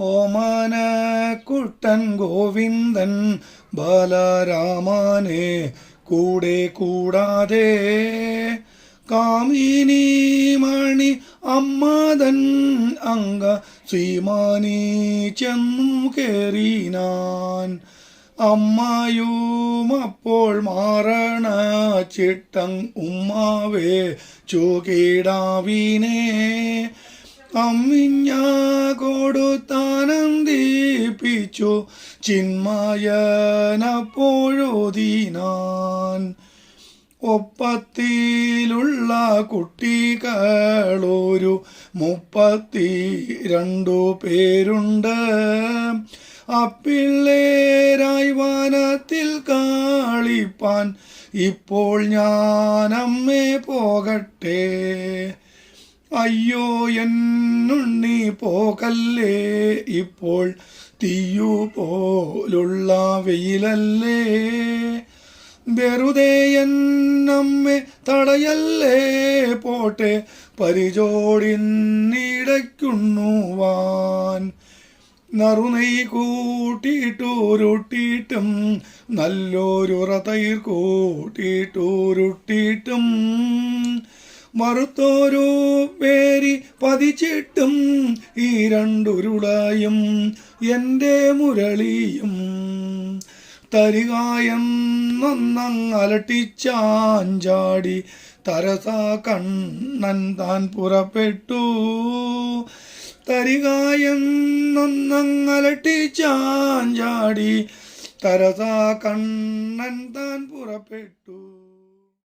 ഓമന കുട്ടൻ ഗോവിന്ദൻ ബാലാരാമാനെ കൂടെ കൂടാതെ കാമിനി മണി അമ്മതൻ അംഗ ശ്രീമാനി ചെന്നു കേറീനാൻ. അമ്മയും അപ്പോൾ മാറണ ചിട്ടം ഉമ്മാവേ ചുകീടാവിനെ അമ്മിഞ്ഞ കൊടുത്താനന്ദിപ്പിച്ചു ചിന്മയനപ്പോഴോതിനാൻ. ഒപ്പത്തിലുള്ള കുട്ടികളൊരു മുപ്പത്തി രണ്ടു പേരുണ്ട്. അപ്പിള്ളേരായി വനത്തിൽ കാളിപ്പാൻ ഇപ്പോൾ ഞാൻ അമ്മേ പോകട്ടെ. അയ്യോ എന്നുണ്ണി പോകല്ലേ? ഇപ്പോൾ തീയു പോലുള്ള വെയിലല്ലേ? വെറുതെ എന്നമ്മെ തടയല്ലേ? പോട്ടെ പരിചോടിന്നിടയ്ക്കുണ്ണുവാൻ. നറുനൈ കൂട്ടിയിട്ടുരുട്ടിയിട്ടും നല്ലൊരുറ തൈർ കൂട്ടിയിട്ടുരുട്ടിയിട്ടും മറുത്തോരു പേരി പതിച്ചിട്ടും ഈ രണ്ടുരുളായും എന്റെ മുരളിയും. തരികായം നന്നങ് അലട്ടിച്ചാഞ്ചാടി തരസ കണ്ണൻ താൻ പുറപ്പെട്ടു. തരികായം നന്നങ് അലട്ടിച്ചാഞ്ചാടി തരസ കണ്ണൻ താൻ പുറപ്പെട്ടു.